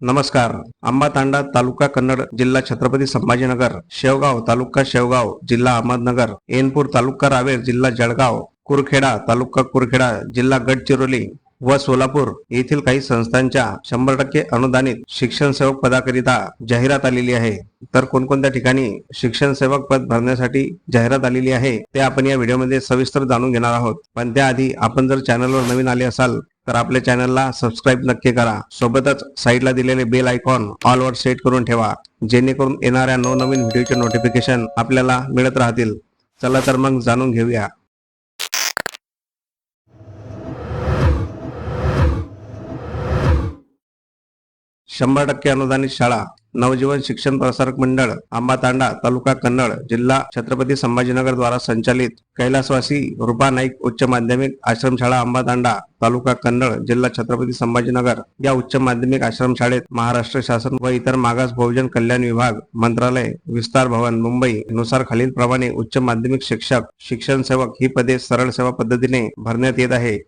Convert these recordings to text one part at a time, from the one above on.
नमस्कार. आंबातांडा तालुका कन्नड जिल्हा छत्रपती संभाजीनगर शेवगाव तालुका शेवगाव जिल्हा अहमदनगर ऐनपूर तालुका रावेर जिल्हा जळगाव कुरखेडा तालुका कुरखेडा जिल्हा गडचिरोली व सोलापूर येथील काही संस्थांच्या शंभर टक्के अनुदानित शिक्षण सेवक पदाकरिता जाहिरात आलेली आहे. तर कोणकोणत्या ठिकाणी शिक्षण सेवक पद भरण्यासाठी जाहिरात आलेली आहे ते आपण या व्हिडिओमध्ये सविस्तर जाणून घेणार आहोत. पण त्याआधी आपण जर चॅनलवर नवीन आले असाल तर आपल्या चॅनलला सबस्क्राईब नक्की करा. सोबतच साईडला दिलेले बेल आयकॉन ऑलवर सेट करून ठेवा जेणेकरून येणाऱ्या नवनवीन व्हिडिओचे नोटिफिकेशन आपल्याला मिळत राहतील. चला तर मग जाणून घेऊया. शंभर टक्के अनुदानित शाळा नवजीवन शिक्षण प्रसारक मंडळ आंबातांडा तालुका कन्नड जिल्हा छत्रपती संभाजीनगर द्वारा संचालित कैलासवासी रुपा नाईक उच्च माध्यमिक आश्रमशाळा आंबातांडा तालुका कन्नड जिल्हा छत्रपती संभाजीनगर या उच्च माध्यमिक आश्रमशाळेत महाराष्ट्र शासन व इतर मागास बहुजन कल्याण विभाग मंत्रालय विस्तार भवन मुंबई नुसार खालीलप्रमाणे उच्च माध्यमिक शिक्षक शिक्षण सेवक ही पदे सरळ सेवा पद्धतीने भरण्यात येत आहे.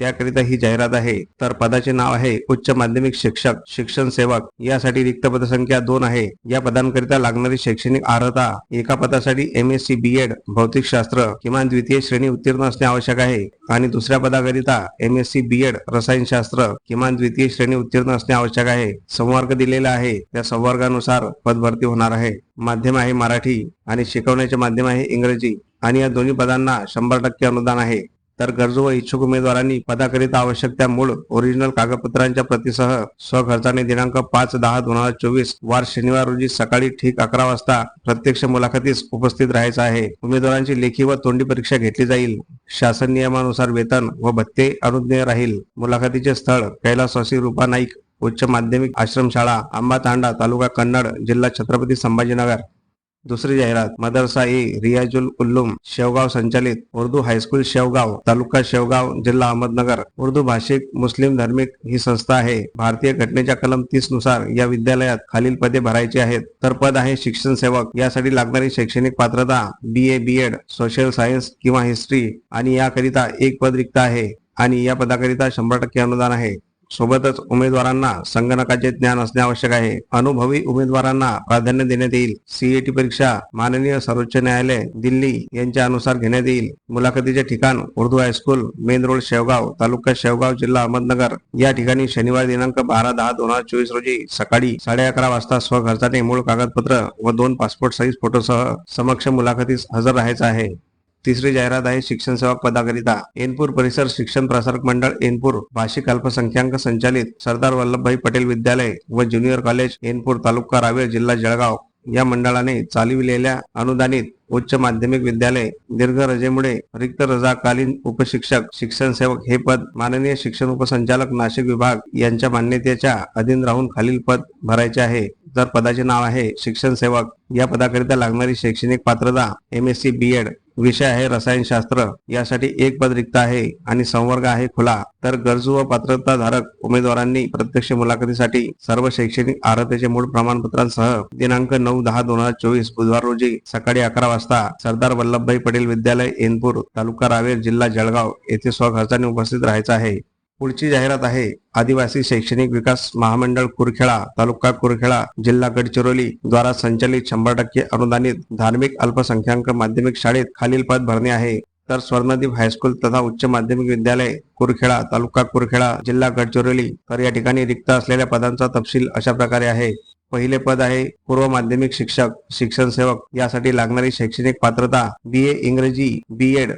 त्याकरिता ही जाहिरात आहे. तर पदाचे नाव आहे उच्च माध्यमिक शिक्षक शिक्षण सेवक. यासाठी रिक्त पदसंख्या दोन आहे. या पदांकरिता लागणारी शैक्षणिक अर्हता एका पदासाठी M S C B Ed भौतिकशास्त्र किमान द्वितीय श्रेणी उत्तीर्ण असणे आवश्यक आहे. आणि दुसऱ्या पदाकरिता M S C B Ed रसायनशास्त्र किमान द्वितीय श्रेणी उत्तीर्ण असणे आवश्यक आहे. संवर्ग दिलेला आहे. त्या संवर्गानुसार पदभरती होणार आहे. माध्यम आहे मराठी आणि शिकवण्याचे माध्यम आहे इंग्रजी. आणि या दोन्ही पदांना शंभर टक्के अनुदान आहे. तर गरजू व इच्छुक उमेदवारांनी पदाकरिता आवश्यक त्या मूळ ओरिजिनल कागदपत्रांच्या प्रतिसह स्वखर्चाने दिनांक पाच दहा दोन हजार चोवीस वार शनिवार रोजी सकाळी ठीक अकरा वाजता प्रत्यक्ष मुलाखतीस उपस्थित राहायचं आहे. उमेदवारांची लेखी व तोंडी परीक्षा घेतली जाईल. शासन नियमानुसार वेतन व भत्ते अनुज्ञेय राहील. मुलाखतीचे स्थळ कैलासवासी रूपा नाईक उच्च माध्यमिक आश्रमशाळा आंबा तांडा तालुका कन्नड जिल्हा छत्रपती संभाजीनगर. दुसरी जाहिरात मदरसा ए रियाजुल उल्लूम शेवगाव संचालित उर्दू हायस्कूल शेवगाव तालुका शेवगाव जिल्हा अहमदनगर. उर्दू भाषिक मुस्लिम धार्मिक ही संस्था आहे. भारतीय घटनेच्या कलम तीसनुसार या विद्यालयात खालील पदे भरायची आहेत. तर पद आहे शिक्षण सेवक. यासाठी लागणारी शैक्षणिक पात्रता B A B Ed social science किंवा हिस्ट्री आणि याकरिता एक पद रिक्त आहे. आणि या पदाकरिता शंभर टक्के अनुदान आहे. सोबतच उमेदवारांना संगणकाचे ज्ञान असणे आवश्यक आहे. अनुभवी उमेदवारांना प्राधान्य देण्यात येईल. सीएटी परीक्षा माननीय सर्वोच्च न्यायालय दिल्ली यांच्या अनुसार घेण्यात येईल. मुलाखतीचे ठिकाण Urdu high school main road Shevgaon taluka Shevgaon जिल्हा अहमदनगर. या ठिकाणी शनिवार दिनांक बारा दहा दोन हजार चोवीस रोजी सकाळी साडे अकरा वाजता स्वखर्चाने मूळ कागदपत्र व दोन पासपोर्ट साईज फोटोसह समक्ष मुलाखतीस हजर राहायचं आहे. तिसरी जाहिरात आहे शिक्षण सेवक पदाकरिता. एनपूर परिसर शिक्षण प्रसारक मंडळ एनपूर. भाषिक अल्पसंख्याक संचालित सरदार वल्लभभाई पटेल विद्यालय व ज्युनियर कॉलेज एनपूर तालुका रावेर जिल्हा जळगाव. या मंडळाने चालविलेल्या अनुदानित उच्च माध्यमिक विद्यालय दीर्घ रजेमुळे रिक्त रजाकालीन उपशिक्षक शिक्षण सेवक हे पद माननीय शिक्षण उपसंचालक नाशिक विभाग यांच्या मान्यतेच्या अधीन राहून खालील पद भरायचे आहे. तर पदाचे नाव आहे शिक्षण सेवक या पदाकरिता लागणारी शैक्षणिक पात्रता M S C B Ed विषय आहे रसायनशास्त्र. यासाठी एक पद रिक्त आहे आणि संवर्ग आहे खुला. तर गरजू व पात्रताधारक उमेदवारांनी प्रत्यक्ष मुलाखतीसाठी सर्व शैक्षणिक अर्हतेचे मूळ प्रमाणपत्रांसह दिनांक नऊ दहा दोन हजार चोवीस बुधवार रोजी सकाळी अकरा वाजता सरदार वल्लभभाई पटेल विद्यालय एनपूर तालुका रावेर जिल्हा जळगाव येथे स्वखर्चाने उपस्थित राहायचं आहे. पुढची जाहिरात आहे. आदिवासी शैक्षणिक विकास महामंडळ कुरखेळा तालुका कुरखेळा जिल्हा गडचिरोली द्वारा संचालित शंभर टक्के अनुदानित धार्मिक अल्पसंख्याक माध्यमिक शाळेत खालील पद भरणे आहे. तर स्वर्णदीप हायस्कूल तथा उच्च माध्यमिक विद्यालय कुरखेळा तालुका कुरखेळा जिल्हा गडचिरोली तर या ठिकाणी रिक्त असलेल्या पदांचा तपशील अशा प्रकारे आहे. पहिले पद आहे पूर्व माध्यमिक शिक्षक शिक्षण सेवक. यासाठी लागणारी शैक्षणिक पात्रता बी ए इंग्रजी बी एड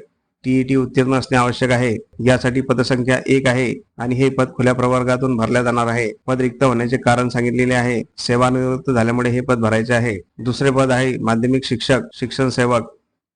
टीईटी उत्तीर्ण असणे आवश्यक आहे. यासाठी पदसंख्या एक आहे आणि हे पद खुल्या प्रवर्गातून भरल्या जाणार आहे. पद रिक्त होण्याचे कारण सांगितलेले आहे. सेवानिवृत्त झाल्यामुळे हे पद भरायचे आहे. दुसरे पद आहे माध्यमिक शिक्षक शिक्षण सेवक.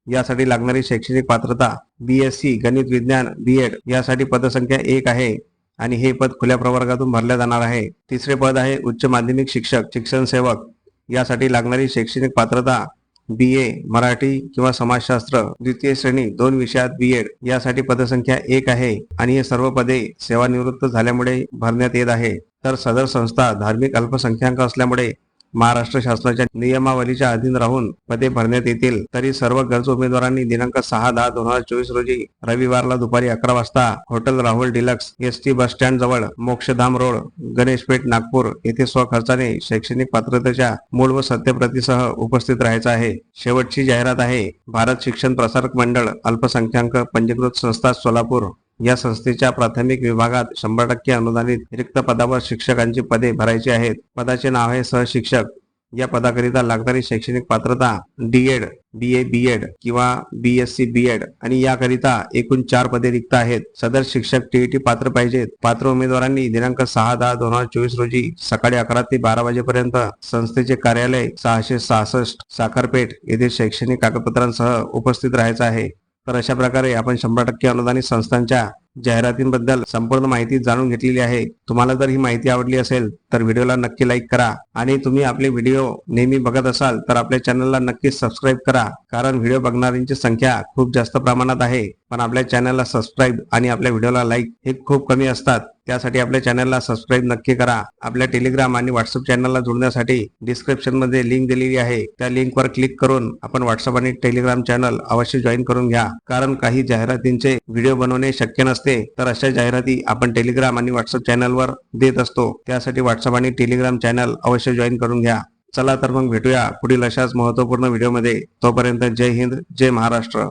यासाठी लागणारी शैक्षणिक पात्रता बी एस सी गणित विज्ञान बी एड यासाठी पदसंख्या एक आहे आणि हे पद खुल्या प्रवर्गातून भरल्या जाणार आहे. तिसरे पद आहे उच्च माध्यमिक शिक्षक शिक्षण सेवक. यासाठी लागणारी शैक्षणिक पात्रता बी ए मराठी किंवा समाजशास्त्र द्वितीय श्रेणी दोन विषयात बी एड यासाठी पदसंख्या एक आहे आणि हे सर्व पदे सेवानिवृत्त झाल्यामुळे भरण्यात येत आहे. तर सदर संस्था धार्मिक अल्पसंख्याक असल्यामुळे महाराष्ट्र शासनाच्या नियमावलीच्या अधीन राहून पदे भरण्यात येतील. तरी सर्व गरज उमेदवारांनी दिनांक सहा दहा दोन हजार चोवीस रोजी रविवारला दुपारी अकरा वाजता hotel Rahul deluxe S T bus stand जवळ मोक्षधाम रोड गणेशपेठ नागपूर येथे स्वखर्चाने शैक्षणिक पात्रतेच्या मूळ व सत्यप्रतीसह उपस्थित राहायचं आहे. शेवटची जाहिरात आहे. भारत शिक्षण प्रसारक मंडळ अल्पसंख्याक पंजीकृत संस्था सोलापूर. या संस्थेच्या प्राथमिक विभागात शंभर टक्के अनुदानित रिक्त पदावर शिक्षकांची पदे भरायची आहेत. पदाचे नाव आहे सहशिक्षक. या पदाकरिता लागणारी शैक्षणिक पात्रता D Ed B A B Ed किंवा B S C B Ed आणि याकरिता एकूण चार पदे रिक्त आहेत. सदर शिक्षक टीईटी पात्र पाहिजेत. पात्र उमेदवारांनी दिनांक सहा दहा दोन हजार चोवीस रोजी सकाळी अकरा ते बारा वाजेपर्यंत संस्थेचे कार्यालय सहाशे सहासष्ट साखरपेठ येथे शैक्षणिक कागदपत्रांसह उपस्थित राहायचं आहे. तर अशा प्रकारे आपण शंभर टक्के अनुदानित संस्थांच्या जाहिरातींबद्दल संपूर्ण माहिती जाणून घेतलेली आहे. तुम्हाला जर ही माहिती आवडली असेल तर व्हिडिओला नक्की लाईक करा. आणि तुम्ही आपले व्हिडिओ नेहमी बघत असाल तर आपल्या चॅनलला नक्कीच सबस्क्राईब करा. कारण व्हिडिओ बघणाऱ्यांची संख्या खूप जास्त प्रमाणात आहे. पण आपल्या चॅनलला सबस्क्राईब आणि आपल्या व्हिडिओला लाईक हे खूप कमी असतात. त्यासाठी आपल्या चॅनलला सबस्क्राईब नक्की करा. आपल्या टेलिग्राम आणि व्हॉट्सअप चॅनलला जोडण्यासाठी डिस्क्रिप्शनमध्ये लिंक दिलेली आहे. त्या लिंकवर क्लिक करून आपण व्हॉट्सअप आणि टेलिग्राम चॅनल अवश्य जॉईन करून घ्या. कारण काही जाहिरातींचे व्हिडिओ बनवणे शक्य नसते. तर अशा जाहिराती आपण टेलिग्राम आणि व्हॉट्सअप चॅनलवर देत असतो. त्यासाठी व्हॉट्सअप आणि टेलिग्राम चॅनल अवश्य जॉईन करून घ्या. चला तर मग भेटूया पुढील अशाच महत्त्वपूर्ण व्हिडिओमध्ये तोपर्यंत जय हिंद जय महाराष्ट्र.